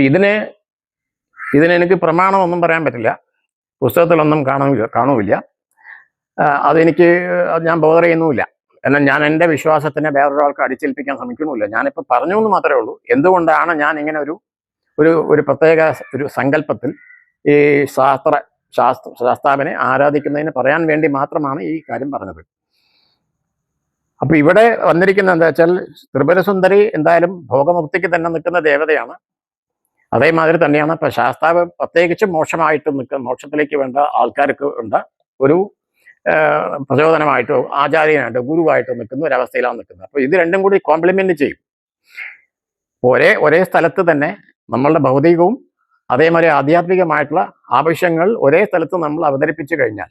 ഇതിന് ഇതിനെനിക്ക് പ്രമാണമൊന്നും പറയാൻ പറ്റില്ല. പുസ്തകത്തിലൊന്നും കാണുമില്ല. ആ, അതെനിക്ക് അത് ഞാൻ ബോധർ ചെയ്യുന്നുമില്ല. എന്നാൽ ഞാൻ എന്റെ വിശ്വാസത്തിനെ വേറൊരാൾക്ക് അടിച്ചേൽപ്പിക്കാൻ ശ്രമിക്കുന്നുമില്ല. ഞാനിപ്പോൾ പറഞ്ഞു എന്ന് മാത്രമേ ഉള്ളൂ. എന്തുകൊണ്ടാണ് ഞാൻ ഇങ്ങനെ ഒരു ഒരു ഒരു പ്രത്യേക ഒരു സങ്കല്പത്തിൽ ഈ ശാസ്ത്ര ശാസ്ത്ര ശാസ്താവിനെ ആരാധിക്കുന്നതിന് പറയാൻ വേണ്ടി മാത്രമാണ് ഈ കാര്യം പറഞ്ഞത്. അപ്പൊ ഇവിടെ വന്നിരിക്കുന്ന എന്താ വെച്ചാൽ ത്രിപുരസുന്ദരി എന്തായാലും ഭോഗമുക്തിക്ക് തന്നെ നിൽക്കുന്ന ദേവതയാണ്. അതേമാതിരി തന്നെയാണ് ഇപ്പൊ ശാസ്താവ് പ്രത്യേകിച്ച് മോശമായിട്ട് നിൽക്കുന്ന മോക്ഷത്തിലേക്ക് വേണ്ട ആൾക്കാർക്ക് ഉണ്ട് ഒരു പ്രചോദനമായിട്ടോ ആചാര്യനായിട്ടോ ഗുരുവായിട്ടോ നിൽക്കുന്ന ഒരവസ്ഥയിലാണ് നിൽക്കുന്നത്. അപ്പൊ ഇത് രണ്ടും കൂടി കോംപ്ലിമെന്റ് ചെയ്യും. ഒരേ ഒരേ സ്ഥലത്ത് തന്നെ നമ്മളുടെ ഭൗതികവും അതേമാതിരി ആധ്യാത്മികമായിട്ടുള്ള ആവശ്യങ്ങൾ ഒരേ സ്ഥലത്ത് നമ്മൾ അവതരിപ്പിച്ചു കഴിഞ്ഞാൽ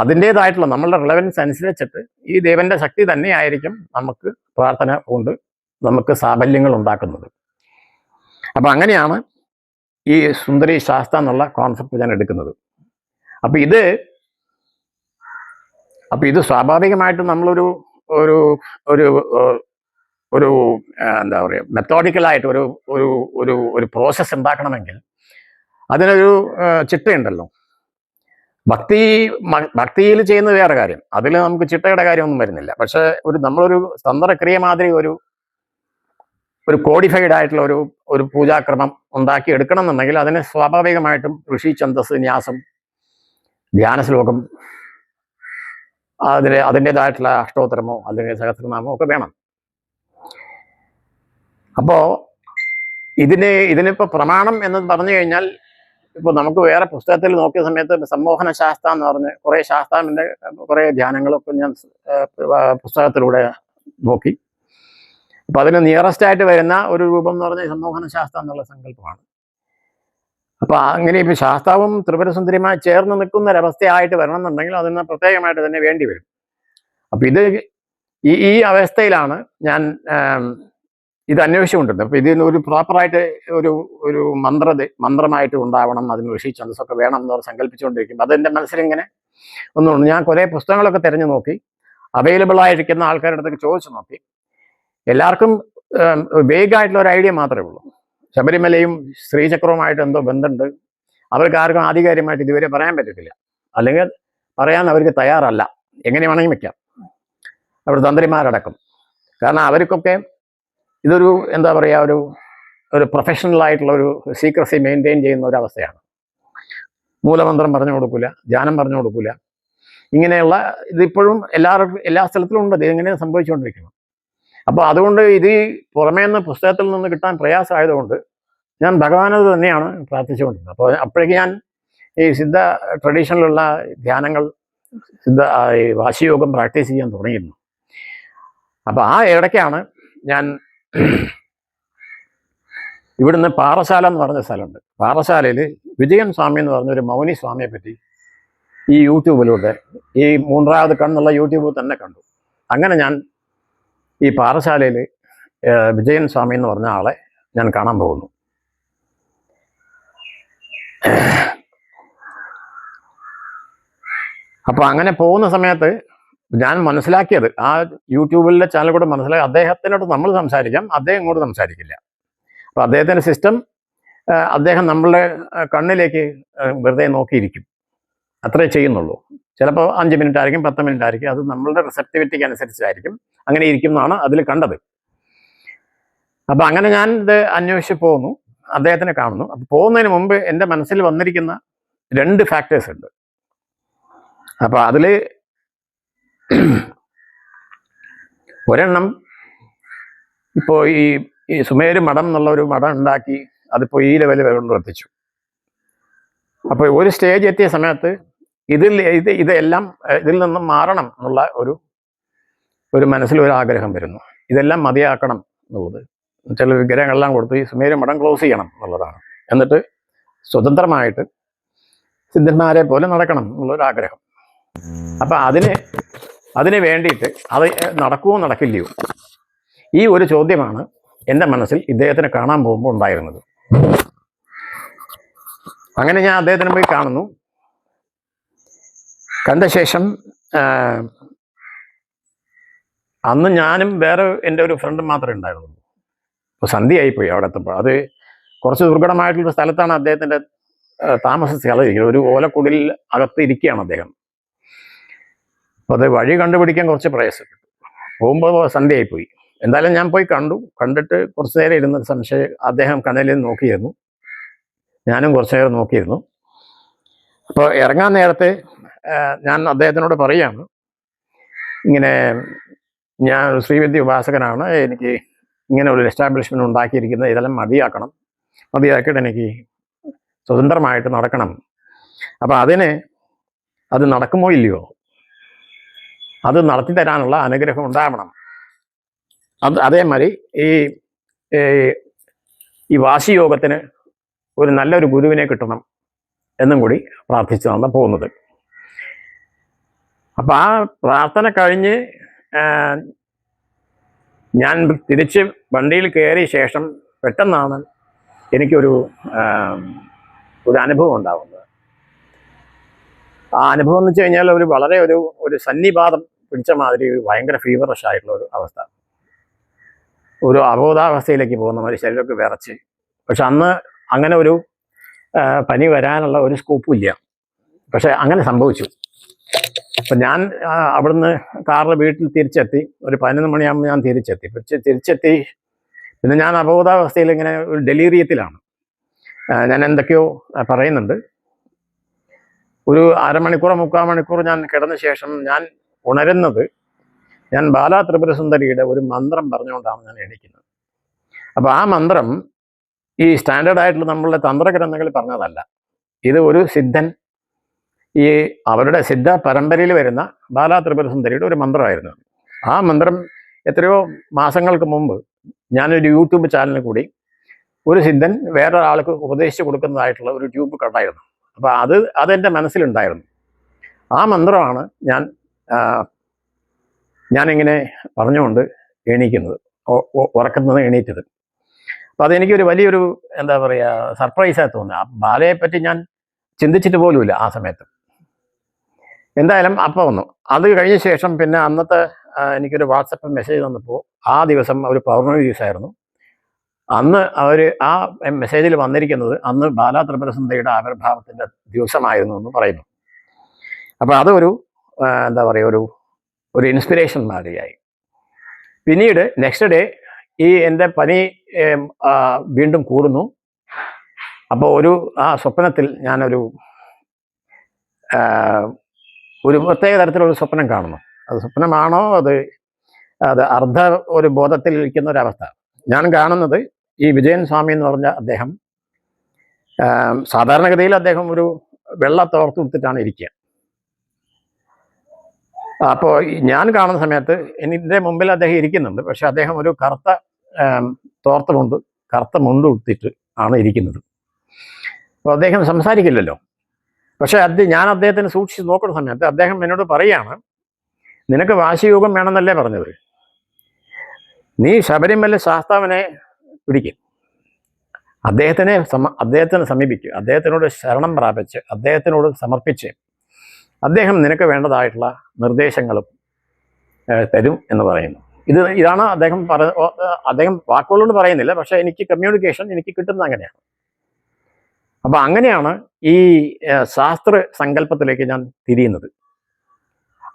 അതിന്റെതായിട്ടുള്ള നമ്മളുടെ റിലവൻസ് അനുസരിച്ചിട്ട് ഈ ദേവന്റെ ശക്തി തന്നെയായിരിക്കും നമുക്ക് പ്രാർത്ഥന കൊണ്ട് നമുക്ക് സാഫല്യങ്ങൾ ഉണ്ടാക്കുന്നത്. അപ്പൊ അങ്ങനെയാണ് ഈ സുന്ദരി ശാസ്ത്ര എന്നുള്ള കോൺസെപ്റ്റ് ഞാൻ എടുക്കുന്നത്. അപ്പൊ ഇത് അപ്പൊ ഇത് സ്വാഭാവികമായിട്ടും നമ്മളൊരു ഒരു ഒരു ഒരു എന്താ പറയുക മെത്തോഡിക്കലായിട്ട് ഒരു ഒരു ഒരു ഒരു പ്രോസസ്സ് ഉണ്ടാക്കണമെങ്കിൽ അതിനൊരു ചിട്ടയുണ്ടല്ലോ. ഭക്തി ഭക്തിയിൽ ചെയ്യുന്ന വേറെ കാര്യം. അതിൽ നമുക്ക് ചിട്ടയുടെ കാര്യമൊന്നും വരുന്നില്ല. പക്ഷേ ഒരു നമ്മളൊരു തന്ത്രക്രിയ മാതിരി ഒരു ഒരു കോഡിഫൈഡ് ആയിട്ടുള്ള ഒരു ഒരു പൂജാക്രമം ഉണ്ടാക്കി എടുക്കണം എന്നുണ്ടെങ്കിൽ അതിന് സ്വാഭാവികമായിട്ടും ഋഷി ഛന്തസ് ന്യാസം ധ്യാന ശ്ലോകം അതിന് അതിന്റെതായിട്ടുള്ള അഷ്ടോത്തരമോ അല്ലെങ്കിൽ സഹസ്രനാമോ ഒക്കെ വേണം. അപ്പോ ഇതിന് ഇതിനിപ്പോ പ്രമാണം എന്ന് പറഞ്ഞു കഴിഞ്ഞാൽ ഇപ്പൊ നമുക്ക് വേറെ പുസ്തകത്തിൽ നോക്കിയ സമയത്ത് സമ്മോഹന ശാസ്ത്ര എന്ന് പറഞ്ഞ് കുറെ ശാസ്താവിന്റെ കുറെ ധ്യാനങ്ങളൊക്കെ ഞാൻ പുസ്തകത്തിലൂടെ നോക്കി. അപ്പൊ അതിന് നിയറസ്റ്റ് ആയിട്ട് വരുന്ന ഒരു രൂപം എന്ന് പറഞ്ഞാൽ സമ്മോഹന ശാസ്ത്ര എന്നുള്ള സങ്കല്പമാണ്. അപ്പൊ അങ്ങനെ ഇപ്പൊ ശാസ്താവും ത്രിപുരസുന്ദരിയുമായി ചേർന്ന് നിൽക്കുന്ന ഒരവസ്ഥയായിട്ട് വരണം എന്നുണ്ടെങ്കിൽ അതിന് പ്രത്യേകമായിട്ട് തന്നെ വേണ്ടി വരും. അപ്പൊ ഇത് ഈ ഈ അവസ്ഥയിലാണ് ഞാൻ ഇത് അന്വേഷിച്ചുകൊണ്ടിരുന്നത്. അപ്പൊ ഇതിന് ഒരു പ്രോപ്പറായിട്ട് ഒരു ഒരു മന്ത്ര മന്ത്രമായിട്ട് ഉണ്ടാവണം അതിന് ഋഷി ഛന്ദസ്സൊക്കെ വേണം എന്ന് പറഞ്ഞ് സങ്കല്പിച്ചുകൊണ്ടിരിക്കും അതെന്റെ മനസ്സിലിങ്ങനെ ഒന്നുണ്ട് ഞാൻ കുറെ പുസ്തകങ്ങളൊക്കെ തിരഞ്ഞു നോക്കി. അവൈലബിൾ ആയിരിക്കുന്ന ആൾക്കാരുടെ അടുത്ത് ചോദിച്ചു നോക്കി. എല്ലാവർക്കും വേഗമായിട്ടുള്ള ഒരു ഐഡിയ മാത്രമേ ഉള്ളൂ. ശബരിമലയും ശ്രീചക്രവുമായിട്ട് എന്തോ ബന്ധമുണ്ട്. അവർക്ക് ആർക്കും ആധികാരികമായിട്ട് ഇതുവരെ പറയാൻ പറ്റത്തില്ല. അല്ലെങ്കിൽ പറയാൻ അവർക്ക് തയ്യാറല്ല. എങ്ങനെ വേണമെങ്കിൽ വെക്കാം. അവർ തന്ത്രിമാരടക്കം. കാരണം അവർക്കൊക്കെ ഇതൊരു എന്താ പറയുക ഒരു ഒരു പ്രൊഫഷണൽ ആയിട്ടുള്ള ഒരു സീക്രസി മെയിന്റെയിൻ ചെയ്യുന്ന ഒരു അവസ്ഥയാണ്. മൂലമന്ത്രം പറഞ്ഞു കൊടുക്കില്ല ധ്യാനം പറഞ്ഞു കൊടുക്കില്ല ഇങ്ങനെയുള്ള ഇതിപ്പോഴും എല്ലാവർക്കും എല്ലാ സ്ഥലത്തിലും ഉണ്ട്. ഇങ്ങനെ സംഭവിച്ചുകൊണ്ടിരിക്കുന്നു. അപ്പോൾ അതുകൊണ്ട് ഇത് പുറമേ നിന്ന് പുസ്തകത്തിൽ നിന്ന് കിട്ടാൻ പ്രയാസമായതുകൊണ്ട് ഞാൻ ഭഗവാനത് തന്നെയാണ് പ്രാർത്ഥിച്ചുകൊണ്ടിരുന്നത്. അപ്പോൾ അപ്പോഴേക്ക് ഞാൻ ഈ സിദ്ധ ട്രഡീഷണലുള്ള ധ്യാനങ്ങൾ സിദ്ധ ഈ വാശിയോഗം പ്രാക്ടീസ് ചെയ്യാൻ തുടങ്ങിയിരുന്നു. അപ്പോൾ ആ ഇടയ്ക്കാണ് ഞാൻ ഇവിടുന്ന് പാറശാല എന്ന് പറഞ്ഞ സ്ഥലമുണ്ട്. പാറശാലയിൽ വിജയൻ സ്വാമി എന്ന് പറഞ്ഞ ഒരു മൗനി സ്വാമിയെ പറ്റി ഈ യൂട്യൂബിലൂടെ ഈ മൂന്നാമത് കണ്ണുള്ള യൂട്യൂബ് തന്നെ കണ്ടു. അങ്ങനെ ഞാൻ ഈ പാറശാലയിൽ വിജയൻ സ്വാമി എന്ന് പറഞ്ഞ ആളെ ഞാൻ കാണാൻ പോകുന്നു. അപ്പൊ അങ്ങനെ പോകുന്ന സമയത്ത് ഞാൻ മനസ്സിലാക്കിയത് ആ യൂട്യൂബിലെ ചാനൽ കൂടെ മനസ്സിലാക്കി അദ്ദേഹത്തിനോട് നമ്മൾ സംസാരിക്കാം അദ്ദേഹം ഇങ്ങോട്ട് സംസാരിക്കില്ല. അപ്പൊ അദ്ദേഹത്തിന്റെ സിസ്റ്റം അദ്ദേഹം നമ്മളുടെ കണ്ണിലേക്ക് വെറുതെ നോക്കിയിരിക്കും. അത്രേ ചെയ്യുന്നുള്ളൂ. ചിലപ്പോൾ അഞ്ച് മിനിറ്റ് ആയിരിക്കും പത്ത് മിനിറ്റ് ആയിരിക്കും. അത് നമ്മളുടെ റിസപ്റ്റിവിറ്റിക്ക് അനുസരിച്ചായിരിക്കും. അങ്ങനെ ഇരിക്കുന്നതാണ് അതിൽ കണ്ടത്. അപ്പൊ അങ്ങനെ ഞാൻ ഇത് അന്വേഷിച്ച് പോകുന്നു അദ്ദേഹത്തിനെ കാണുന്നു. അപ്പൊ പോകുന്നതിന് മുമ്പ് എന്റെ മനസ്സിൽ വന്നിരിക്കുന്ന രണ്ട് ഫാക്ടേഴ്സ് ഉണ്ട്. അപ്പൊ അതിൽ ഒരെണ്ണം ഇപ്പോൾ ഈ ഈ സുമേര് മഠം എന്നുള്ള ഒരു മഠം ഉണ്ടാക്കി അതിപ്പോൾ ഈ ലെവലിൽ കൊണ്ട് എത്തിച്ചു. അപ്പോൾ ഒരു സ്റ്റേജ് എത്തിയ സമയത്ത് ഇതിൽ ഇത് ഇതെല്ലാം ഇതിൽ നിന്നും മാറണം എന്നുള്ള ഒരു ഒരു മനസ്സിൽ ഒരു ആഗ്രഹം വരുന്നു. ഇതെല്ലാം മതിയാക്കണം എന്നുള്ളത്. ചില വിഗ്രഹങ്ങളെല്ലാം കൊടുത്ത് ഈ സുമേര് മഠം ക്ലോസ് ചെയ്യണം എന്നുള്ളതാണ്. എന്നിട്ട് സ്വതന്ത്രമായിട്ട് സിദ്ധന്മാരെ പോലെ നടക്കണം എന്നുള്ളൊരാഗ്രഹം അപ്പം അതിന് അതിന് വേണ്ടിയിട്ട് അത് നടക്കുമോ നടക്കില്ലയോ? ഈ ഒരു ചോദ്യമാണ് എന്റെ മനസ്സിൽ ഇദ്ദേഹത്തിനെ കാണാൻ പോകുമ്പോൾ ഉണ്ടായിരുന്നത്. അങ്ങനെ ഞാൻ അദ്ദേഹത്തിനെ പോയി കാണുന്നു. കണ്ട ശേഷം അന്ന് ഞാനും വേറെ എന്റെ ഒരു ഫ്രണ്ടും മാത്രമേ ഉണ്ടായിരുന്നുള്ളൂ. അപ്പോൾ സന്ധ്യയായിപ്പോയി അവിടെ എത്തുമ്പോൾ അത് കുറച്ച് ദുർഘടമായിട്ടുള്ള സ്ഥലത്താണ് അദ്ദേഹത്തിന്റെ താമസ സ്ഥലം ഇരിക്കുന്നത്. ഒരു ഓലക്കുടിൽ അകത്ത് ഇരിക്കുകയാണ് അദ്ദേഹം. അപ്പോൾ അത് വഴി കണ്ടുപിടിക്കാൻ കുറച്ച് പ്രയാസപ്പെട്ടു. പോകുമ്പോൾ സന്ധ്യയായി പോയി എന്തായാലും ഞാൻ പോയി കണ്ടു. കണ്ടിട്ട് കുറച്ച് നേരം ഇരുന്ന സംശയം അദ്ദേഹം കണലിൽ നോക്കിയിരുന്നു. ഞാനും കുറച്ച് നേരം നോക്കിയിരുന്നു. അപ്പോൾ ഇറങ്ങാൻ നേരത്തെ ഞാൻ അദ്ദേഹത്തിനോട് പറയാണ്. ഇങ്ങനെ ഞാൻ ഒരു ശ്രീവിദ്യ ഉപാസകനാണ്. എനിക്ക് ഇങ്ങനെ ഒരു എസ്റ്റാബ്ലിഷ്മെന്റ് ഉണ്ടാക്കിയിരിക്കുന്നത് ഇതെല്ലാം മതിയാക്കണം. മതിയാക്കിയിട്ട് എനിക്ക് സ്വതന്ത്രമായിട്ട് നടക്കണം. അപ്പം അതിന് അത് നടക്കുമോ ഇല്ലയോ? അത് നടത്തി തരാനുള്ള അനുഗ്രഹം ഉണ്ടാവണം. അത് അതേമാതിരി ഈ ഈ വാശിയോഗത്തിന് ഒരു നല്ലൊരു ഗുരുവിനെ കിട്ടണം എന്നും കൂടി പ്രാർത്ഥിച്ചതാണ് പോകുന്നത്. അപ്പം ആ പ്രാർത്ഥന കഴിഞ്ഞ് ഞാൻ തിരിച്ച് വണ്ടിയിൽ കയറിയ ശേഷം പെട്ടെന്നാണ് എനിക്കൊരു ഒരു അനുഭവം ഉണ്ടാവുന്നത്. ആ അനുഭവം എന്ന് വെച്ച് കഴിഞ്ഞാൽ ഒരു വളരെ ഒരു ഒരു സന്നിപാതം പിടിച്ച മാതിരി ഭയങ്കര ഫീവറഷ് ആയിട്ടുള്ള ഒരു അവസ്ഥ. ഒരു അബോധാവസ്ഥയിലേക്ക് പോകുന്ന മാതിരി ശരീരമൊക്കെ വിറച്ച്. പക്ഷെ അന്ന് അങ്ങനെ ഒരു പനി വരാനുള്ള ഒരു സ്കോപ്പും ഇല്ല. പക്ഷെ അങ്ങനെ സംഭവിച്ചു. അപ്പം ഞാൻ അവിടുന്ന് കാറിൽ വീട്ടിൽ തിരിച്ചെത്തി. ഒരു പതിനൊന്ന് മണിയാകുമ്പോൾ ഞാൻ തിരിച്ചെത്തി. തിരിച്ചെത്തി പിന്നെ ഞാൻ അബോധാവസ്ഥയിൽ ഇങ്ങനെ ഒരു ഡെലീറിയത്തിലാണ്. ഞാൻ എന്തൊക്കെയോ പറയുന്നുണ്ട്. ഒരു അരമണിക്കൂർ മുക്കാൽ മണിക്കൂർ ഞാൻ കിടന്ന ശേഷം ഞാൻ ഉണരുന്നത് ഞാൻ ബാലാ ത്രിപുരസുന്ദരിയുടെ ഒരു മന്ത്രം പറഞ്ഞുകൊണ്ടാണ് ഞാൻ എണീക്കുന്നത്. അപ്പോൾ ആ മന്ത്രം ഈ സ്റ്റാൻഡേർഡ് ആയിട്ടുള്ള നമ്മളുടെ തന്ത്രഗ്രന്ഥങ്ങളിൽ പറഞ്ഞതല്ല. ഇത് ഒരു സിദ്ധൻ ഈ അവരുടെ സിദ്ധ പരമ്പരയിൽ വരുന്ന ബാലാ ത്രിപുരസുന്ദരിയുടെ ഒരു മന്ത്രമായിരുന്നു. ആ മന്ത്രം എത്രയോ മാസങ്ങൾക്ക് മുമ്പ് ഞാനൊരു യൂട്യൂബ് ചാനലിൽ കൂടി ഒരു സിദ്ധൻ വേറൊരാൾക്ക് ഉപദേശിച്ചു കൊടുക്കുന്നതായിട്ടുള്ള ഒരു ട്യൂബ് കണ്ടായിരുന്നു. അപ്പോൾ അത് അതെന്റെ മനസ്സിലുണ്ടായിരുന്നു. ആ മന്ത്രമാണ് ഞാൻ ഞാനിങ്ങനെ പറഞ്ഞുകൊണ്ട് എണീക്കുന്നത്. ഉറക്കുന്നത് എണീറ്റത്. അപ്പോൾ അതെനിക്കൊരു വലിയൊരു എന്താ പറയുക സർപ്രൈസായി തോന്നി. ആ ബാലയെ പറ്റി ഞാൻ ചിന്തിച്ചിട്ട് പോലുമില്ല ആ സമയത്ത്. എന്തായാലും അപ്പോൾ വന്നു. അത് കഴിഞ്ഞ ശേഷം പിന്നെ അന്നത്തെ എനിക്കൊരു വാട്സപ്പ് മെസ്സേജ് തന്നപ്പോൾ ആ ദിവസം ഒരു പൗർണമി ദിവസമായിരുന്നു. അന്ന് അവർ ആ മെസ്സേജിൽ വന്നിരിക്കുന്നത് അന്ന് ബാലാ ത്രിപുരസുന്ദരിയുടെ ആവിർഭാവത്തിന്റെ ദിവസമായിരുന്നു എന്ന് പറയുന്നു. അപ്പോൾ അതൊരു എന്താ പറയുക ഒരു ഒരു ഇൻസ്പിറേഷൻ മാതിരിയായി പിന്നീട് നെക്സ്റ്റ് ഡേ ഈ എന്റെ പനി വീണ്ടും കൂടുന്നു. അപ്പോൾ ഒരു ആ സ്വപ്നത്തിൽ ഞാനൊരു ഒരു പ്രത്യേക തരത്തിലുള്ള സ്വപ്നം കാണുന്നു അത് സ്വപ്നമാണോ? അത് അത് അർദ്ധ ഒരു ബോധത്തിൽ ഇരിക്കുന്ന ഒരവസ്ഥ ഞാൻ കാണുന്നത് ഈ വിജയൻ സ്വാമി എന്ന് പറഞ്ഞ അദ്ദേഹം സാധാരണഗതിയിൽ അദ്ദേഹം ഒരു വെള്ള തോർത്ത് കൊടുത്തിട്ടാണ് ഇരിക്കുക. അപ്പോൾ ഞാൻ കാണുന്ന സമയത്ത് എന്റെ മുമ്പിൽ അദ്ദേഹം ഇരിക്കുന്നുണ്ട്. പക്ഷെ അദ്ദേഹം ഒരു കറുത്ത തോർത്ത് മുണ്ട് കറുത്ത മുണ്ട് കൊടുത്തിട്ട് ആണ് ഇരിക്കുന്നത്. അപ്പോൾ അദ്ദേഹം സംസാരിക്കില്ലല്ലോ. പക്ഷെ അത് ഞാൻ അദ്ദേഹത്തിന് സൂക്ഷിച്ച് നോക്കുന്ന സമയത്ത് അദ്ദേഹം എന്നോട് പറയാണ് നിനക്ക് വാശിയോഗം വേണമെന്നല്ലേ പറഞ്ഞത്? നീ ശബരിമല ശാസ്താവിനെ പിടിക്കും. അദ്ദേഹത്തിനെ സമ അദ്ദേഹത്തിനെ സമീപിക്കുക അദ്ദേഹത്തിനോട് ശരണം പ്രാപിച്ച് അദ്ദേഹത്തിനോട് സമർപ്പിച്ച് അദ്ദേഹം നിനക്ക് വേണ്ടതായിട്ടുള്ള നിർദ്ദേശങ്ങളും തരും എന്ന് പറയുന്നു. ഇത് ഇതാണ് അദ്ദേഹം പറ അദ്ദേഹം വാക്കുകളോട് പറയുന്നില്ല. പക്ഷേ എനിക്ക് കമ്മ്യൂണിക്കേഷൻ എനിക്ക് കിട്ടുന്നത് അങ്ങനെയാണ്. അപ്പൊ അങ്ങനെയാണ് ഈ ശാസ്ത്ര സങ്കല്പത്തിലേക്ക് ഞാൻ തിരിയുന്നത്.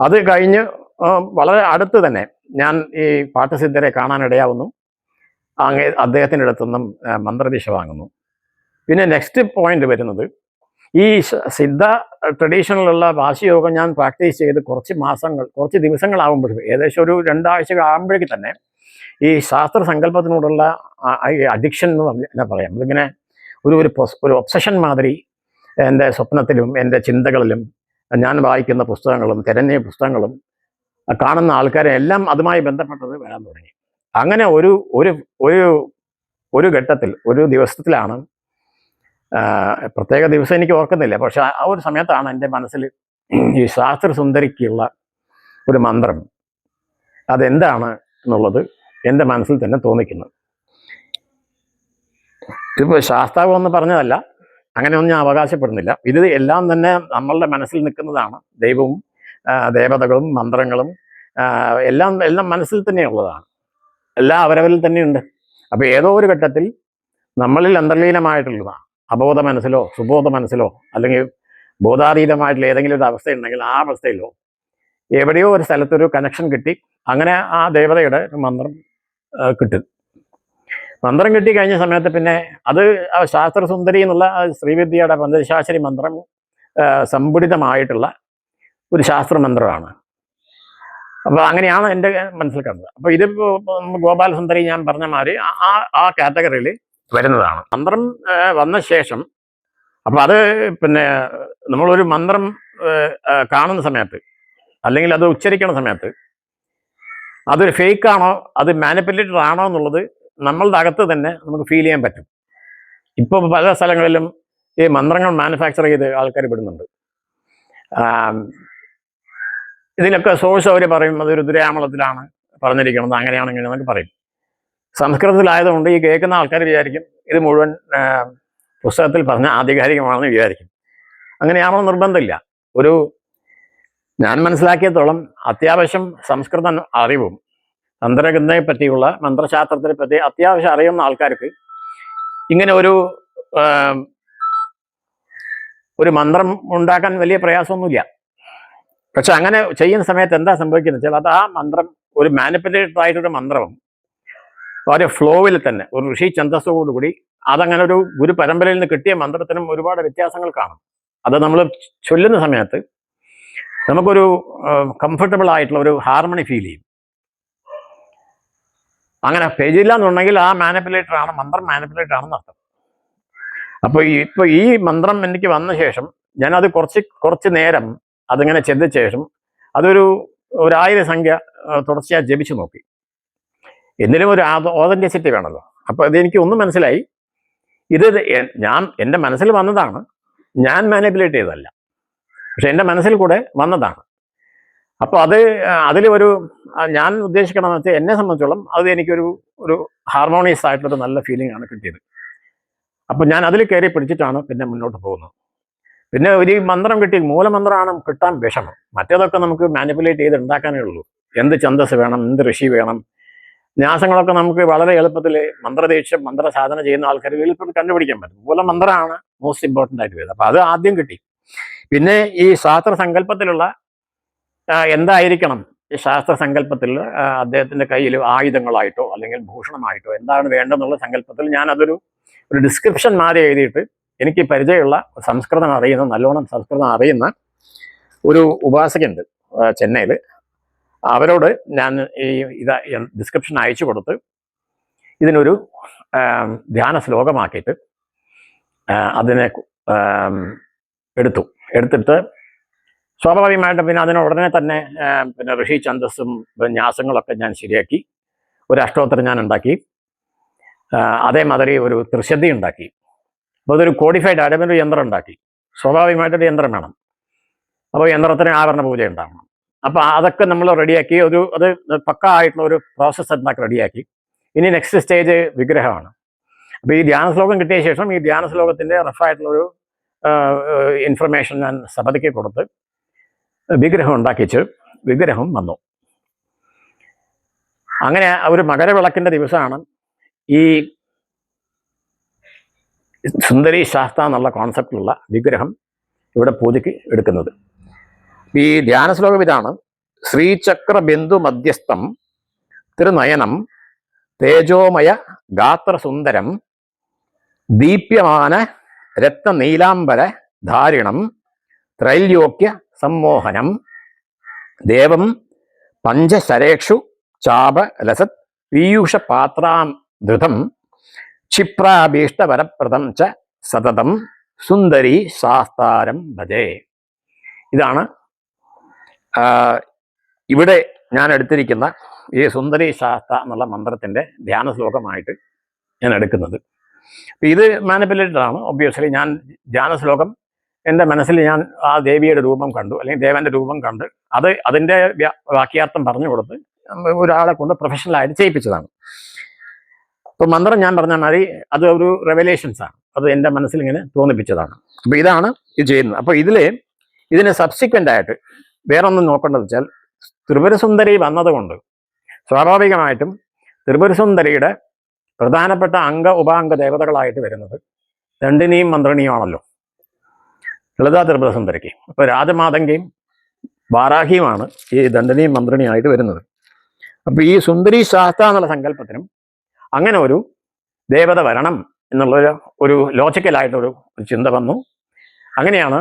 അത് കഴിഞ്ഞ് വളരെ അടുത്ത് തന്നെ ഞാൻ ഈ പാട്ടസിദ്ധരെ കാണാനിടയാവുന്നു. അങ്ങേ അദ്ദേഹത്തിന്റെ അടുത്തുനിന്നും മന്ത്രദീക്ഷ വാങ്ങുന്നു. പിന്നെ നെക്സ്റ്റ് പോയിന്റ് വരുന്നത് ഈ സിദ്ധ ട്രഡീഷണലുള്ള വാശിയോഗം ഞാൻ പ്രാക്ടീസ് ചെയ്ത് കുറച്ച് മാസങ്ങൾ കുറച്ച് ദിവസങ്ങളാകുമ്പോഴേ ഏകദേശം ഒരു രണ്ടാഴ്ച ആകുമ്പോഴേക്ക് തന്നെ ഈ ശാസ്ത്ര സങ്കല്പത്തിനോടുള്ള അഡിക്ഷൻ എന്ന് പറഞ്ഞ പറയാം ഇതിങ്ങനെ ഒരു ഒരു ഒരു ഒബ്സഷൻ മാതിരി എന്റെ സ്വപ്നത്തിലും എന്റെ ചിന്തകളിലും ഞാൻ വായിക്കുന്ന പുസ്തകങ്ങളും തിരഞ്ഞ പുസ്തകങ്ങളും കാണുന്ന ആൾക്കാരെ എല്ലാം അതുമായി ബന്ധപ്പെട്ടത് വരാൻ തുടങ്ങി. അങ്ങനെ ഒരു ഒരു ഒരു ഒരു ഘട്ടത്തിൽ ഒരു ദിവസത്തിലാണ് പ്രത്യേക ദിവസം എനിക്ക് ഓർക്കുന്നില്ല. പക്ഷെ ആ ഒരു സമയത്താണ് എന്റെ മനസ്സിൽ ഈ ശാസ്ത്ര സുന്ദരിക്കുള്ള ഒരു മന്ത്രം. അതെന്താണ് എന്നുള്ളത് എന്റെ മനസ്സിൽ തന്നെ തോന്നിക്കുന്നത്. ഇതിപ്പോൾ ശാസ്താവ് ഒന്ന് പറഞ്ഞതല്ല. അങ്ങനെയൊന്നും ഞാൻ അവകാശപ്പെടുന്നില്ല. ഇത് എല്ലാം തന്നെ നമ്മളുടെ മനസ്സിൽ നിൽക്കുന്നതാണ്. ദൈവവും ദേവതകളും മന്ത്രങ്ങളും എല്ലാം എല്ലാം മനസ്സിൽ തന്നെയുള്ളതാണ് എല്ലാം അവരവരിൽ തന്നെയുണ്ട് അപ്പോൾ ഏതോ ഒരു ഘട്ടത്തിൽ നമ്മളിൽ അന്തർലീനമായിട്ടുള്ളതാണ്. അബോധ മനസ്സിലോ സുബോധ മനസ്സിലോ അല്ലെങ്കിൽ ബോധാതീതമായിട്ടുള്ള ഏതെങ്കിലും ഒരു അവസ്ഥയുണ്ടെങ്കിൽ ആ അവസ്ഥയിലോ എവിടെയോ ഒരു സ്ഥലത്തൊരു കണക്ഷൻ കിട്ടി. അങ്ങനെ ആ ദേവതയുടെ മന്ത്രം കിട്ടും. മന്ത്രം കിട്ടി കഴിഞ്ഞ സമയത്ത് പിന്നെ അത് ശാസ്ത്രസുന്ദരി എന്നുള്ള ശ്രീവിദ്യയുടെ പന്തശാസ്ത്രി മന്ത്രം സംപുടിതമായിട്ടുള്ള ഒരു ശാസ്ത്രമന്ത്രമാണ് അപ്പോൾ അങ്ങനെയാണ് എന്റെ മനസ്സിൽ കണ്ടത്. അപ്പോൾ ഇത് ഗോപാലസുന്ദരി ഞാൻ പറഞ്ഞ മാതിരി ആ- ആ കാറ്റഗറിയിൽ വരുന്നതാണ്. മന്ത്രം വന്ന ശേഷം അപ്പോൾ അത് പിന്നെ നമ്മളൊരു മന്ത്രം കാണുന്ന സമയത്ത് അല്ലെങ്കിൽ അത് ഉച്ചരിക്കുന്ന സമയത്ത് അതൊരു ഫേക്കാണോ അത് മാനിപ്പുലേറ്റഡ് ആണോ എന്നുള്ളത് നമ്മളുടെ അകത്ത് തന്നെ നമുക്ക് ഫീൽ ചെയ്യാൻ പറ്റും. ഇപ്പോൾ പല സ്ഥലങ്ങളിലും ഈ മന്ത്രങ്ങൾ മാനുഫാക്ചർ ചെയ്ത് ആൾക്കാർ വിടുന്നുണ്ട്. ഇതിലൊക്കെ സോഴ്സ് അവർ പറയും അതൊരു ദുരാമളത്തിലാണ് പറഞ്ഞിരിക്കുന്നത് അങ്ങനെയാണെങ്കിൽ എന്നൊക്കെ പറയും. സംസ്കൃതത്തിലായതുകൊണ്ട് ഈ കേൾക്കുന്ന ആൾക്കാർ വിചാരിക്കും ഇത് മുഴുവൻ പുസ്തകത്തിൽ പറഞ്ഞ ആധികാരികമാണെന്ന് വിചാരിക്കും. അങ്ങനെയാണോ നിർബന്ധമില്ല. ഒരു ഞാൻ മനസ്സിലാക്കിയത്തോളം അത്യാവശ്യം സംസ്കൃത അറിവും തന്ത്രഗന്ധയെ പറ്റിയുള്ള മന്ത്രശാസ്ത്രത്തിനെ പറ്റി അത്യാവശ്യം അറിയുന്ന ആൾക്കാർക്ക് ഇങ്ങനെ ഒരു ഒരു മന്ത്രം ഉണ്ടാക്കാൻ വലിയ പ്രയാസമൊന്നുമില്ല. പക്ഷെ അങ്ങനെ ചെയ്യുന്ന സമയത്ത് എന്താ സംഭവിക്കുന്നത് വെച്ചാൽ അത് ആ മന്ത്രം ഒരു മാനിപ്പുലേറ്റഡ് ആയിട്ടൊരു മന്ത്രവും ഒരു ഫ്ലോവിൽ തന്നെ ഒരു ഋഷി ഛന്തസ്സോടുകൂടി അതങ്ങനെ ഒരു ഗുരു പരമ്പരയിൽ നിന്ന് കിട്ടിയ മന്ത്രത്തിനും ഒരുപാട് വ്യത്യാസങ്ങൾ കാണും. അത് നമ്മൾ ചൊല്ലുന്ന സമയത്ത് നമുക്കൊരു കംഫർട്ടബിൾ ആയിട്ടുള്ള ഒരു ഹാർമണി ഫീൽ ചെയ്യും. അങ്ങനെ പേജില്ല എന്നുണ്ടെങ്കിൽ ആ മാനിപ്പുലേറ്റർ ആണ് മന്ത്രം മാനിപ്പുലേറ്റർ ആണെന്ന് അർത്ഥം. അപ്പോൾ ഈ ഇപ്പൊ ഈ മന്ത്രം എനിക്ക് വന്ന ശേഷം ഞാനത് കുറച്ച് കുറച്ച് നേരം അതിങ്ങനെ ചെന്ന ശേഷം അതൊരു ഒരായിരം സംഖ്യ തുടർച്ചയായി ജപിച്ചു നോക്കി. എന്തിനും ഒരു ഓതന്റിസിറ്റി വേണമല്ലോ അപ്പൊ അതെനിക്ക് ഒന്നും മനസ്സിലായി. ഇത് ഞാൻ എന്റെ മനസ്സിൽ വന്നതാണ്. ഞാൻ മാനിപ്പുലേറ്റ് ചെയ്തതല്ല. പക്ഷെ എന്റെ മനസ്സിൽ കൂടെ വന്നതാണ്. അപ്പോൾ അത് അതിൽ ഒരു ഞാൻ ഉദ്ദേശിക്കണമെന്ന് വെച്ചാൽ എന്നെ സംബന്ധിച്ചോളം അത് എനിക്കൊരു ഒരു ഹാർമോണിയസ് ആയിട്ടൊരു നല്ല ഫീലിംഗ് ആണ് കിട്ടിയത്. അപ്പം ഞാൻ അതിൽ കയറി പിടിച്ചിട്ടാണ് പിന്നെ മുന്നോട്ട് പോകുന്നത്. പിന്നെ ഒരു മന്ത്രം കിട്ടി മൂലമന്ത്രമാണ് കിട്ടാൻ വിഷമം. മറ്റേതൊക്കെ നമുക്ക് മാനിപ്പുലേറ്റ് ചെയ്ത് ഉണ്ടാക്കാനേ ഉള്ളൂ. എന്ത് ഛന്തസ് വേണം എന്ത് ഋഷി വേണം. ന്യാസങ്ങളൊക്കെ നമുക്ക് വളരെ എളുപ്പത്തിൽ മന്ത്രദീക്ഷ മന്ത്രസാധന ചെയ്യുന്ന ആൾക്കാർ എളുപ്പത്തിൽ കണ്ടുപിടിക്കാൻ പറ്റും. മൂലമന്ത്രമാണ് മോസ്റ്റ് ഇമ്പോർട്ടന്റ് ആയിട്ട് വരുന്നത്. അപ്പം അത് ആദ്യം കിട്ടി. പിന്നെ ഈ ശാസ്ത്ര സങ്കല്പത്തിലുള്ള എന്തായിരിക്കണം? ഈ ശാസ്ത്ര സങ്കല്പത്തിൽ അദ്ദേഹത്തിന്റെ കയ്യിൽ ആയുധങ്ങളായിട്ടോ അല്ലെങ്കിൽ ഭൂഷണമായിട്ടോ എന്താണ് വേണ്ടെന്നുള്ള സങ്കല്പത്തിൽ ഞാൻ അതൊരു ഒരു ഡിസ്ക്രിപ്ഷൻ മാറി എഴുതിയിട്ട് എനിക്ക് പരിചയമുള്ള സംസ്കൃതം അറിയുന്ന നല്ലോണം സംസ്കൃതം അറിയുന്ന ഒരു ഉപാസകുണ്ട് ചെന്നൈയിൽ അവരോട് ഞാൻ ഈ ഇത് ഡിസ്ക്രിപ്ഷൻ അയച്ചു കൊടുത്ത് ഇതിനൊരു ധ്യാന ശ്ലോകമാക്കിയിട്ട് അതിനെ എടുത്തു. എടുത്തിട്ട് സ്വാഭാവികമായിട്ടും പിന്നെ അതിന് ഉടനെ തന്നെ പിന്നെ ഋഷി ഛന്തസ്സും ന്യാസങ്ങളൊക്കെ ഞാൻ ശരിയാക്കി. ഒരു അഷ്ടോത്തരം ഞാൻ ഉണ്ടാക്കി. അതേമാതിരി ഒരു ത്രിശതി ഉണ്ടാക്കി. അപ്പോൾ അതൊരു കോഡിഫൈഡ് ആയിട്ട് ഒരു യന്ത്രം ഉണ്ടാക്കി. സ്വാഭാവികമായിട്ടൊരു യന്ത്രം വേണം. അപ്പോൾ യന്ത്രത്തിന് ആവരണ പൂജ ഉണ്ടാവണം. അപ്പോൾ അതൊക്കെ നമ്മൾ റെഡിയാക്കി ഒരു അത് പക്ക ആയിട്ടുള്ള ഒരു പ്രോസസ്സ് ഉണ്ടാക്കി റെഡിയാക്കി ഇനി നെക്സ്റ്റ് സ്റ്റേജ് വിഗ്രഹമാണ്. അപ്പോൾ ഈ ധ്യാന ശ്ലോകം കിട്ടിയ ശേഷം ഈ ധ്യാന ശ്ലോകത്തിന്റെ റഫായിട്ടുള്ളൊരു ഇൻഫർമേഷൻ ഞാൻ സഭതിക്ക് കൊടുത്ത് വിഗ്രഹം ഉണ്ടാക്കിച്ച് വിഗ്രഹം വന്നു. അങ്ങനെ ഒരു മകരവിളക്കിന്റെ ദിവസമാണ് ഈ സുന്ദരി ശാസ്ത്ര എന്നുള്ള കോൺസെപ്റ്റിലുള്ള വിഗ്രഹം ഇവിടെ പൂജയ്ക്ക് എടുക്കുന്നത്. ഈ ധ്യാന ശ്ലോകം ഇതാണ്. ശ്രീചക്ര ബിന്ദു മധ്യസ്ഥം തിരുനയനം തേജോമയ ഗാത്രസുന്ദരം ദീപ്യമാന രത്നനീലാംബര ധാരിണം ത്രൈലോക്യ സമ്മോഹനം ദേവം പഞ്ചശരേഷു ചാപ ലസത് പീയൂഷ പാത്രാം ധൃതം ക്ഷിപ്രാഭീഷ്ടവരപ്രദം ച സതതം സുന്ദരി ശാസ്താരം ഭജേ. ഇതാണ് ഇവിടെ ഞാൻ എടുത്തിരിക്കുന്ന ഈ സുന്ദരി ശാസ്ത എന്നുള്ള മന്ത്രത്തിന്റെ ധ്യാന ശ്ലോകമായിട്ട് ഞാൻ എടുക്കുന്നത്. ഇത് മാനിപ്പുലേറ്റഡ് ആണ് ഒബ്വിയസ്ലി ഞാൻ ധ്യാന ശ്ലോകം എന്റെ മനസ്സിൽ ഞാൻ ആ ദേവിയുടെ രൂപം കണ്ടു അല്ലെങ്കിൽ ദേവന്റെ രൂപം കണ്ട് അത് അതിന്റെ വാക്യാർത്ഥം പറഞ്ഞു കൊടുത്ത് ഒരാളെ കൊണ്ട് പ്രൊഫഷണലായിട്ട് ചെയ്യിപ്പിച്ചതാണ്. അപ്പോൾ മന്ത്രം ഞാൻ പറഞ്ഞ മാതിരി അത് ഒരു റെവലേഷൻസ് ആണ്. അത് എന്റെ മനസ്സിൽ ഇങ്ങനെ തോന്നിപ്പിച്ചതാണ്. അപ്പോൾ ഇതാണ് ഇത് ചെയ്യുന്നത്. അപ്പോൾ ഇതിൽ ഇതിന് സബ്സിക്വന്റ് ആയിട്ട് വേറെ ഒന്നും നോക്കേണ്ടത് വെച്ചാൽ ത്രിപുരസുന്ദരി വന്നതുകൊണ്ട് സ്വാഭാവികമായിട്ടും ത്രിപുരസുന്ദരിയുടെ പ്രധാനപ്പെട്ട അംഗ ഉപാംഗ ദേവതകളായിട്ട് വരുന്നത് ദണ്ഡിനിയും മന്ത്രണിയുമാണല്ലോ. ലളിതാ ത്രിപുര സുന്ദരിക്ക് അപ്പോൾ രാജമാതങ്കയും വാരാഹിയുമാണ് ഈ ദണ്ഡനിയും മന്ത്രിണിയായിട്ട് വരുന്നത്. അപ്പോൾ ഈ സുന്ദരി ശാസ്ത്ര എന്നുള്ള സങ്കല്പത്തിനും അങ്ങനെ ഒരു ദേവത വരണം എന്നുള്ള ഒരു ലോജിക്കലായിട്ടൊരു ചിന്ത വന്നു. അങ്ങനെയാണ്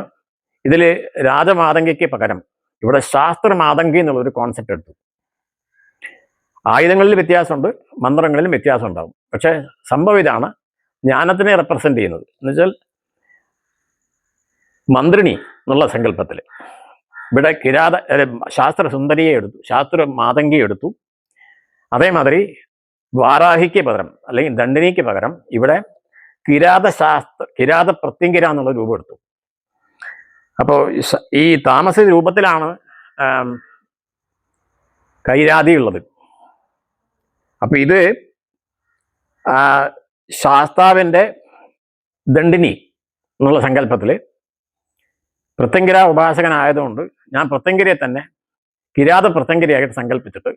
ഇതിൽ രാജമാതങ്കയ്ക്ക് പകരം ഇവിടെ ശാസ്ത്രമാതങ്കി എന്നുള്ളൊരു കോൺസെപ്റ്റ് എടുത്തു. ആയുധങ്ങളിൽ വ്യത്യാസമുണ്ട് മന്ത്രങ്ങളിലും വ്യത്യാസം ഉണ്ടാവും പക്ഷേ സംഭവം ഇതാണ് ജ്ഞാനത്തിനെ റെപ്രസെന്റ് ചെയ്യുന്നത്. എന്നുവെച്ചാൽ മന്ത്രിണി എന്നുള്ള സങ്കല്പത്തിൽ ഇവിടെ കിരാത ശാസ്ത്രസുന്ദരിയെ ശാസ്ത്ര സുന്ദരിയെ എടുത്തു ശാസ്ത്ര മാതങ്കിയെ എടുത്തു. അതേമാതിരി വാരാഹിക്ക് പകരം അല്ലെങ്കിൽ ദണ്ഡിനിക്ക് പകരം ഇവിടെ കിരാത ശാസ്ത്ര കിരാത പ്രത്യങ്കിര എന്നുള്ള രൂപം എടുത്തു. അപ്പോൾ ഈ താമസ രൂപത്തിലാണ് കൈരാതി ഉള്ളത്. അപ്പൊ ഇത് ശാസ്താവിന്റെ ദണ്ഡിനി എന്നുള്ള സങ്കല്പത്തിൽ പ്രത്യങ്കിര ഉപാസകനായതുകൊണ്ട് ഞാൻ പ്രത്യങ്കിരയെ തന്നെ കിരാത പ്രത്യങ്കിരയായിട്ട് സങ്കല്പിച്ചിട്ട്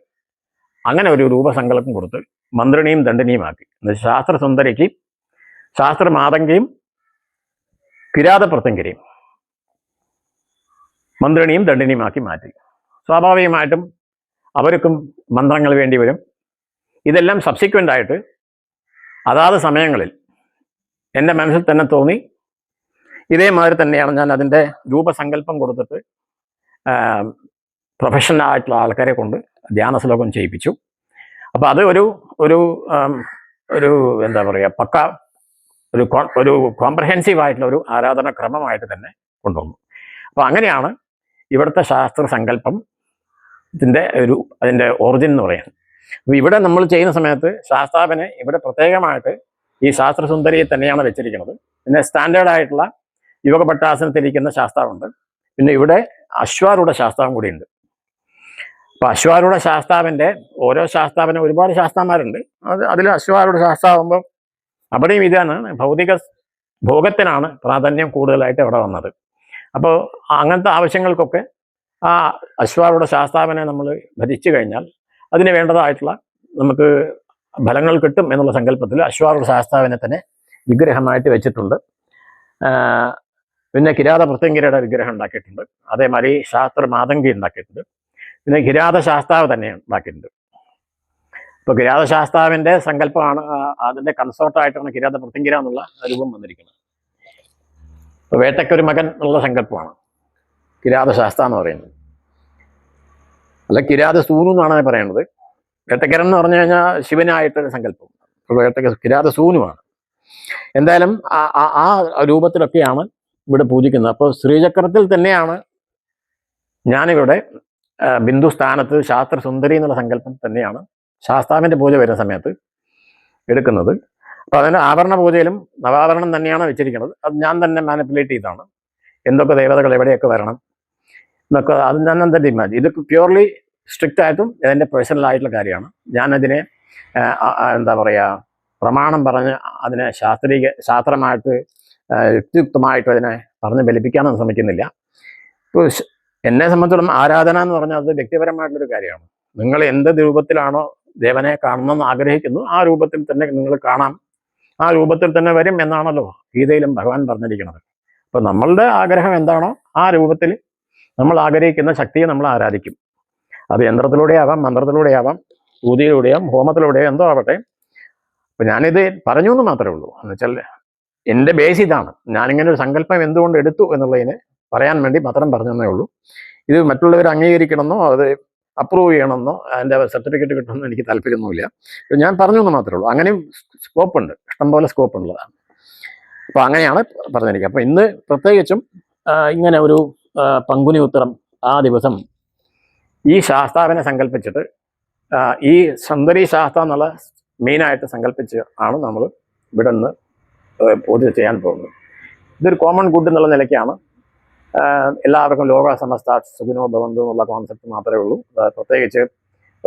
അങ്ങനെ ഒരു രൂപസങ്കല്പം കൊടുത്ത് മന്ത്രിണിയും ദണ്ഡിനിയുമാക്കി. എന്നുവെച്ചാൽ ശാസ്ത്രസുന്ദരിക്ക് ശാസ്ത്രമാതങ്കയും കിരാത പ്രത്യങ്കിരയും മന്ത്രിണിയും ദണ്ഡിനിയുമാക്കി മാറ്റി. സ്വാഭാവികമായിട്ടും അവർക്കും മന്ത്രങ്ങൾ വേണ്ടി വരും. ഇതെല്ലാം സബ്സിക്വന്റ് ആയിട്ട് അതാത് സമയങ്ങളിൽ എന്റെ മനസ്സിൽ തന്നെ തോന്നി ഇതേമാതിരി തന്നെയാണ് ഞാൻ അതിന്റെ രൂപസങ്കല്പം കൊടുത്തിട്ട് പ്രൊഫഷണൽ ആയിട്ടുള്ള ആൾക്കാരെ കൊണ്ട് ധ്യാന ശ്ലോകം ചെയ്യിപ്പിച്ചു. അപ്പം അത് ഒരു ഒരു ഒരു എന്താ പറയുക പക്ക ഒരു ഒരു കോംപ്രഹെൻസീവ് ആയിട്ടുള്ള ഒരു ആരാധന ക്രമമായിട്ട് തന്നെ കൊണ്ടുവന്നു. അപ്പോൾ അങ്ങനെയാണ് ഇവിടുത്തെ ശാസ്ത്ര സങ്കല്പം ഇതിന്റെ ഒരു അതിന്റെ ഒറിജിൻ എന്ന് പറയുന്നത് അപ്പോൾ ഇവിടെ നമ്മൾ ചെയ്യുന്ന സമയത്ത് ശാസ്താവിനെ ഇവിടെ പ്രത്യേകമായിട്ട് ഈ ശാസ്ത്രസുന്ദരിയെ തന്നെയാണ് വെച്ചിരിക്കുന്നത്. പിന്നെ സ്റ്റാൻഡേർഡ് ആയിട്ടുള്ള യോഗ പട്ടാസനത്തിരിക്കുന്ന ശാസ്താവുണ്ട്. പിന്നെ ഇവിടെ അശ്വാരൂഢ ശാസ്താവും കൂടിയുണ്ട്. അപ്പൊ അശ്വാരൂഢ ശാസ്താവിന്റെ ഓരോ ശാസ്താവിനും ഒരുപാട് ശാസ്താന്മാരുണ്ട്. അത് അതിൽ അശ്വാരൂഢ ശാസ്താവുമ്പോൾ അവിടെയും ഇതാണ് ഭൗതിക ഭോഗത്തിനാണ് പ്രാധാന്യം കൂടുതലായിട്ട് അവിടെ വന്നത്. അപ്പോൾ അങ്ങനത്തെ ആവശ്യങ്ങൾക്കൊക്കെ ആ അശ്വാരൂഢ ശാസ്താവിനെ നമ്മൾ ഭരിച്ചു കഴിഞ്ഞാൽ അതിന് വേണ്ടതായിട്ടുള്ള നമുക്ക് ഫലങ്ങൾ കിട്ടും എന്നുള്ള സങ്കല്പത്തിൽ അശ്വാരൂഢ ശാസ്താവിനെ തന്നെ വിഗ്രഹമായിട്ട് വെച്ചിട്ടുണ്ട്. പിന്നെ കിരാത പ്രത്യങ്കിരയുടെ വിഗ്രഹം ഉണ്ടാക്കിയിട്ടുണ്ട്. അതേമാതിരി ശാസ്ത്ര മാതങ്കി ഉണ്ടാക്കിയിട്ടുണ്ട്. പിന്നെ കിരാത ശാസ്താവ് തന്നെ ഉണ്ടാക്കിയിട്ടുണ്ട്. ഇപ്പൊ കിരാത ശാസ്താവിന്റെ സങ്കല്പമാണ് അതിന്റെ കൺസോർട്ടായിട്ടാണ് കിരാത പ്രത്യങ്കിര എന്നുള്ള രൂപം വന്നിരിക്കുന്നത്. ഇപ്പൊ വേട്ടയ്ക്കൊരു മകൻ എന്നുള്ള സങ്കല്പമാണ് കിരാത ശാസ്ത എന്ന് പറയുന്നത്. അല്ല കിരാത സൂനു എന്നാണ് പറയുന്നത് വേട്ടക്കരൻ എന്ന് പറഞ്ഞു കഴിഞ്ഞാൽ ശിവനായിട്ടൊരു സങ്കല്പം. വേട്ടക്ക കിരാത സൂനുമാണ് എന്തായാലും ആ രൂപത്തിലൊക്കെയാണ് ഇവിടെ പൂജിക്കുന്നത്. അപ്പോൾ ശ്രീചക്രത്തിൽ തന്നെയാണ് ഞാനിവിടെ ബിന്ദു സ്ഥാനത്ത് ശാസ്ത്ര സുന്ദരി എന്നുള്ള സങ്കല്പം തന്നെയാണ് ശാസ്താവിന്റെ പൂജ വരുന്ന സമയത്ത് എടുക്കുന്നത്. അപ്പോൾ അതിന്റെ ആഭരണ പൂജയിലും നവാഭരണം തന്നെയാണ് വെച്ചിരിക്കുന്നത്. അത് ഞാൻ തന്നെ മാനിപ്പുലേറ്റ് ചെയ്താണ് എന്തൊക്കെ ദേവതകൾ എവിടെയൊക്കെ വരണം എന്നൊക്കെ അത് ഞാൻ തന്നെ തീരുമാനിച്ചു. ഇത് പ്യുവർലി സ്ട്രിക്റ്റ് ആയിട്ടും ഇതിന്റെ പേഴ്സണൽ ആയിട്ടുള്ള കാര്യമാണ്. ഞാനതിനെ എന്താ പറയുക പ്രമാണം പറഞ്ഞ് അതിനെ ശാസ്ത്രീയ ശാസ്ത്രമായിട്ട് യുക്തിയുക്തമായിട്ട് അതിനെ പറഞ്ഞ് ബലിപ്പിക്കാമെന്ന് ശ്രമിക്കുന്നില്ല. ഇപ്പോൾ എന്നെ സംബന്ധിച്ചിടത്തോളം ആരാധന എന്ന് പറഞ്ഞാൽ അത് വ്യക്തിപരമായിട്ടുള്ളൊരു കാര്യമാണ്. നിങ്ങൾ എന്ത് രൂപത്തിലാണോ ദേവനെ കാണണമെന്ന് ആഗ്രഹിക്കുന്നു ആ രൂപത്തിൽ തന്നെ നിങ്ങൾ കാണാം. ആ രൂപത്തിൽ തന്നെ വരും എന്നാണല്ലോ ഗീതയിലും ഭഗവാൻ പറഞ്ഞിരിക്കുന്നത്. അപ്പൊ നമ്മളുടെ ആഗ്രഹം എന്താണോ ആ രൂപത്തിൽ നമ്മൾ ആഗ്രഹിക്കുന്ന ശക്തിയെ നമ്മൾ ആരാധിക്കും. അത് യന്ത്രത്തിലൂടെ ആവാം മന്ത്രത്തിലൂടെ ആവാം ഊതിയിലൂടെയാം ഹോമത്തിലൂടെയോ എന്തോ ആവട്ടെ. അപ്പൊ ഞാനിത് പറഞ്ഞു എന്ന് മാത്രമേ ഉള്ളൂ. എന്ന് വെച്ചാൽ എന്റെ ബേസ് ഇതാണ്. ഞാനിങ്ങനെ ഒരു സങ്കല്പം എന്തുകൊണ്ട് എടുത്തു എന്നുള്ളതിനെ പറയാൻ വേണ്ടി മാത്രം പറഞ്ഞതേ ഉള്ളൂ. ഇത് മറ്റുള്ളവർ അംഗീകരിക്കണമെന്നോ അത് അപ്രൂവ് ചെയ്യണമെന്നോ അതിന്റെ സർട്ടിഫിക്കറ്റ് കിട്ടണമെന്നോ എനിക്ക് താല്പര്യമൊന്നുമില്ല. ഞാൻ പറഞ്ഞു എന്ന് മാത്രമേ ഉള്ളൂ. അങ്ങനെയും സ്കോപ്പ് ഉണ്ട്. ഇഷ്ടംപോലെ സ്കോപ്പ് ഉള്ളതാണ്. അപ്പോൾ അങ്ങനെയാണ് പറഞ്ഞിരിക്കുക അപ്പോൾ ഇന്ന് പ്രത്യേകിച്ചും ഇങ്ങനെ ഒരു പങ്കുനി ഉത്തരം ആ ദിവസം ഈ ശാസ്താവിനെ സങ്കല്പിച്ചിട്ട് ഈ സുന്ദരി ശാസ്ത്ര എന്നുള്ള മെയിനായിട്ട് സങ്കല്പിച്ച് ആണ് നമ്മൾ ഇവിടെ നിന്ന് പൂജ ചെയ്യാൻ പോകുന്നത്. ഇതൊരു കോമൺ ഗുഡ് എന്നുള്ള നിലയ്ക്കാണ്. എല്ലാവർക്കും ലോക സമസ്ത സുഖിനോ ഭവന്തു എന്നുള്ള കോൺസെപ്റ്റ് മാത്രമേ ഉള്ളൂ. പ്രത്യേകിച്ച്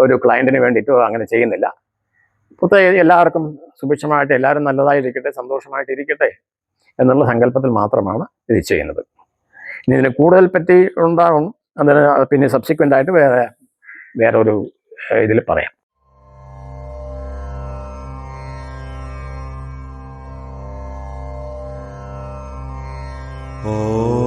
ഒരു ക്ലയന്റിന് വേണ്ടിയിട്ടോ അങ്ങനെ ചെയ്യുന്നില്ല. പ്രത്യേകിച്ച് എല്ലാവർക്കും സുഭിക്ഷമായിട്ട് എല്ലാവരും നല്ലതായിരിക്കട്ടെ സന്തോഷമായിട്ട് ഇരിക്കട്ടെ എന്നുള്ള സങ്കല്പത്തിൽ മാത്രമാണ് ഇത് ചെയ്യുന്നത്. ഇനി ഇതിന് കൂടുതൽ പറ്റി ഉണ്ടാകും അതിന് പിന്നെ സബ്സിക്വന്റ് ആയിട്ട് വേറെ വേറൊരു ഇതിൽ പറയാം. Oh.